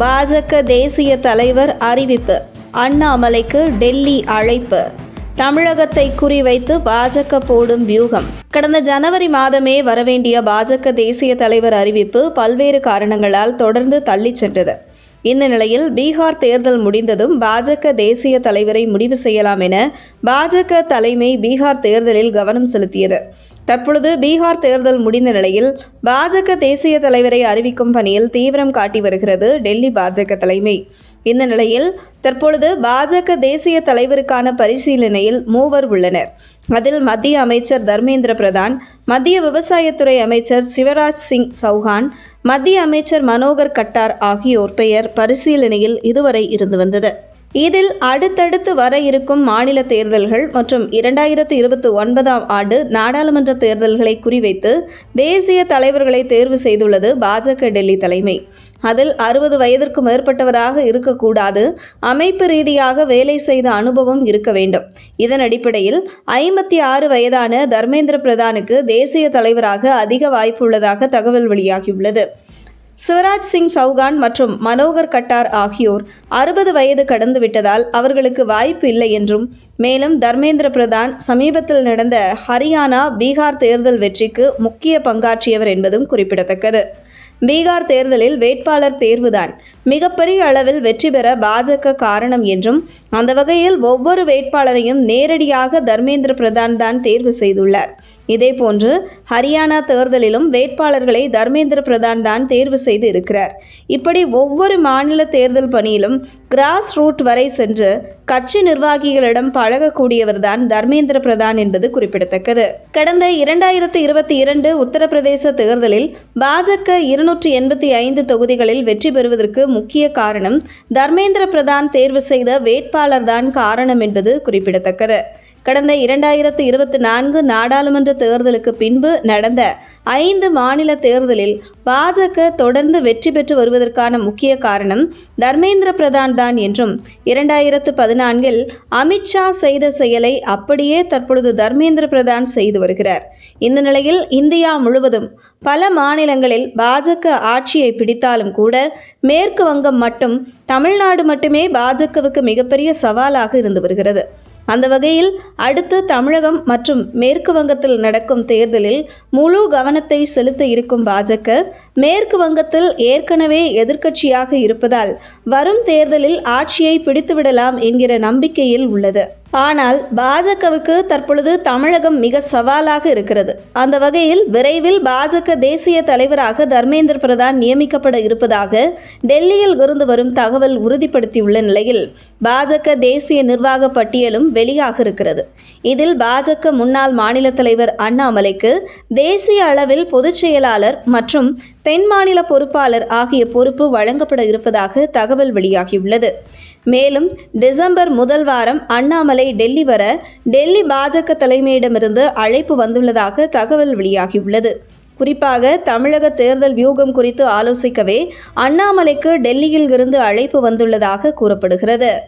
பாஜக தேசிய தலைவர் அறிவிப்பு. அண்ணாமலைக்கு டெல்லி அழைப்பு. தமிழகத்தை குறிவைத்து பாஜக போடும் வியூகம். கடந்த ஜனவரி மாதமே வரவேண்டிய பாஜக தேசிய தலைவர் அறிவிப்பு பல்வேறு காரணங்களால் தொடர்ந்து தள்ளிச் சென்றது. இந்த நிலையில் பீகார் தேர்தல் முடிந்ததும் பாஜக தேசிய தலைவரை முடிவு செய்யலாம் என பாஜக தலைமை பீகார் தேர்தலில் கவனம் செலுத்தியது. தற்பொழுது பீகார் தேர்தல் முடிந்த நிலையில் பாஜக தேசிய தலைவரை அறிவிக்கும் பணியில் தீவிரம் காட்டி வருகிறது டெல்லி பாஜக தலைமை. இந்த நிலையில் தற்பொழுது பாஜக தேசிய தலைவருக்கான பரிசீலனையில் மூவர் உள்ளனர். அதில் மத்திய அமைச்சர் தர்மேந்திர பிரதான் மத்திய விவசாயத்துறை அமைச்சர் சிவராஜ் சிங் சௌஹான் மத்திய அமைச்சர் மனோகர் கட்டார் ஆகியோர் பெயர் பரிசீலனையில் இதுவரை இருந்து வந்தது. இதில் அடுத்தடுத்து வர இருக்கும் மாநில தேர்தல்கள் மற்றும் இரண்டாயிரத்து இருபத்தி ஒன்பதாம் ஆண்டு நாடாளுமன்ற தேர்தல்களை குறிவைத்து தேசிய தலைவர்களை தேர்வு செய்துள்ளது பாஜக டெல்லி தலைமை. அதில் அறுபது வயதிற்கு மேற்பட்டவராக இருக்கக்கூடாது அமைப்பு ரீதியாக வேலை செய்த அனுபவம் இருக்க வேண்டும். இதன் அடிப்படையில் ஐம்பத்தி ஆறு வயதான தர்மேந்திர பிரதானுக்கு தேசிய தலைவராக அதிக வாய்ப்பு உள்ளதாக தகவல் வெளியாகியுள்ளது. சிவராஜ் சிங் சௌகான் மற்றும் மனோகர் கட்டார் ஆகியோர் அறுபது வயது கடந்து விட்டதால் அவர்களுக்கு வாய்ப்பு இல்லை என்றும் மேலும் தர்மேந்திர பிரதான் சமீபத்தில் நடந்த ஹரியானா பீகார் தேர்தல் வெற்றிக்கு முக்கிய பங்காற்றியவர் என்பதும் குறிப்பிடத்தக்கது. பீகார் தேர்தலில் வேட்பாளர் தேர்வுதான். மிகப்பெரிய அளவில் வெற்றி பெற பாஜக காரணம் என்றும் அந்த வகையில் ஒவ்வொரு வேட்பாளரையும் நேரடியாக தர்மேந்திர பிரதான் தான் தேர்வு செய்துள்ளார். இதேபோன்று ஹரியானா தேர்தலிலும் வேட்பாளர்களை தர்மேந்திர பிரதான் தான் தேர்வு செய்து இருக்கிறார் இப்படி ஒவ்வொரு மாநில தேர்தல் பணியிலும் கிராஸ் ரூட் வரை சென்று கட்சி நிர்வாகிகளிடம் பழகக்கூடியவர்தான் தர்மேந்திர பிரதான் என்பது குறிப்பிடத்தக்கது. கடந்த இரண்டாயிரத்து இருபத்தி இரண்டு உத்தரப்பிரதேச தேர்தலில் பாஜக இருநூற்றி எண்பத்தி ஐந்து தொகுதிகளில் வெற்றி பெறுவதற்கு முக்கிய காரணம் தர்மேந்திர பிரதான் தேர்வு செய்த வேட்பாளர் தான் காரணம் என்பது குறிப்பிடத்தக்கது. கடந்த இரண்டாயிரத்து இருபத்தி நான்கு நாடாளுமன்ற தேர்தலுக்கு பின்பு நடந்த ஐந்து மாநில தேர்தலில் பாஜக தொடர்ந்து வெற்றி பெற்று வருவதற்கான முக்கிய காரணம் தர்மேந்திர பிரதான் தான் என்றும் இரண்டாயிரத்து பதினான்கில் அமித்ஷா செய்த செயலை அப்படியே தற்பொழுது தர்மேந்திர பிரதான் செய்து வருகிறார். இந்த நிலையில் இந்தியா முழுவதும் பல மாநிலங்களில் பாஜக ஆட்சியை பிடித்தாலும் கூட மேற்கு வங்கம் மட்டும் தமிழ்நாடு மட்டுமே பாஜகவுக்கு மிகப்பெரிய சவாலாக இருந்து வருகிறது. அந்த வகையில் அடுத்து தமிழகம் மற்றும் மேற்கு வங்கத்தில் நடக்கும் தேர்தலில் முழு கவனத்தை செலுத்த இருக்கும் பாஜக மேற்கு வங்கத்தில் ஏற்கனவே எதிர்க்கட்சியாக இருப்பதால் வரும் தேர்தலில் ஆட்சியை பிடித்துவிடலாம் என்கிற நம்பிக்கையில் உள்ளது. ஆனால் பாஜகவுக்கு தற்பொழுது தமிழகம் மிக சவாலாக இருக்கிறது. அந்த வகையில் விரைவில் பாஜக தேசிய தலைவராக தர்மேந்திர பிரதான் நியமிக்கப்பட இருப்பதாக டெல்லியில் இருந்து வரும் தகவல் உறுதிப்படுத்தியுள்ள நிலையில் பாஜக தேசிய நிர்வாக பட்டியலும் வெளியாக இருக்கிறது. இதில் பாஜக முன்னாள் மாநில தலைவர் அண்ணாமலைக்கு தேசிய அளவில் பொதுச் செயலாளர் மற்றும் தென் மாநில பொறுப்பாளர் ஆகிய பொறுப்பு வழங்கப்பட இருப்பதாக தகவல் வெளியாகியுள்ளது. மேலும் டிசம்பர் முதல் வாரம் அண்ணாமலை டெல்லி வர டெல்லி பாஜக தலைமையிடமிருந்து அழைப்பு வந்துள்ளதாக தகவல் வெளியாகியுள்ளது. குறிப்பாக தமிழக தேர்தல் வியூகம் குறித்து ஆலோசிக்கவே அண்ணாமலைக்கு டெல்லியில் இருந்து அழைப்பு வந்துள்ளதாக கூறப்படுகிறது.